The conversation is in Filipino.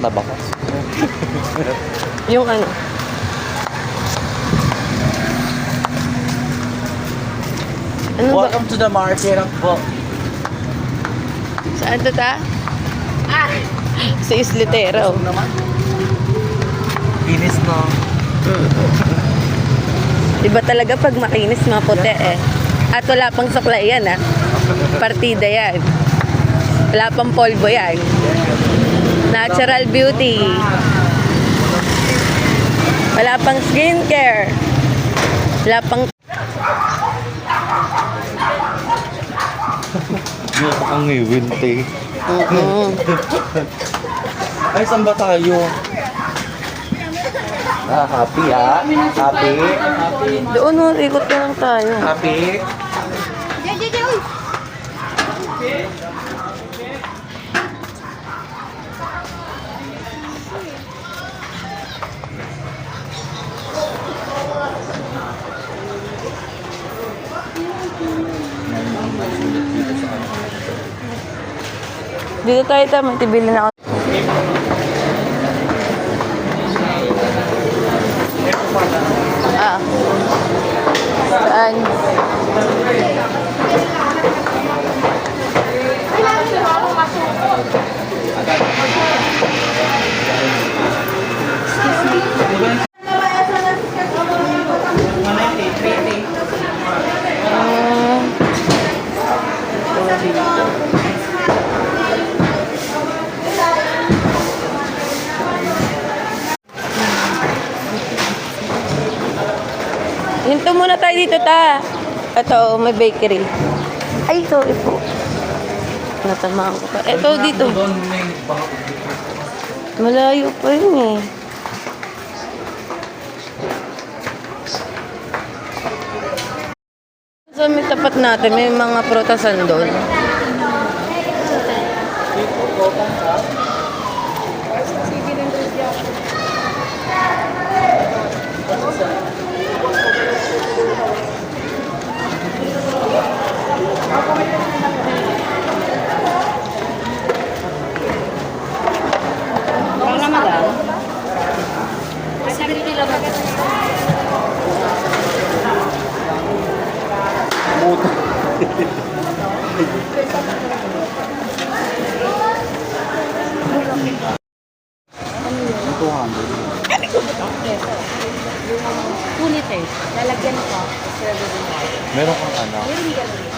na bakas. Yung ano. Ano ba? Welcome to the market po. Saan to ta? Ah! Sa Islitero. naman. Kinis no. Iba talaga pag makinis, maputi eh. At wala pang suklay yan ah. Partida yan. Wala pang polvo yan. Natural beauty. Wala pang skincare. Wala pang... Ang iwin te. Mm-mm. Ay, saan ba tayo? Ah, happy ha? Happy? Doon mo, ikot na lang tayo. Happy? Dito tayo tayo, may tibili na ako. Hinto muna tayo dito, ta. Ito, may bakery. Ay, ito, ito. Natamaan ko pa. Ito, dito. Malayo pa yun eh. Sa may tapat natin, may mga protasan doon. Punit eh. Lalagyan ko. Meron kang ano? Meron ka rin.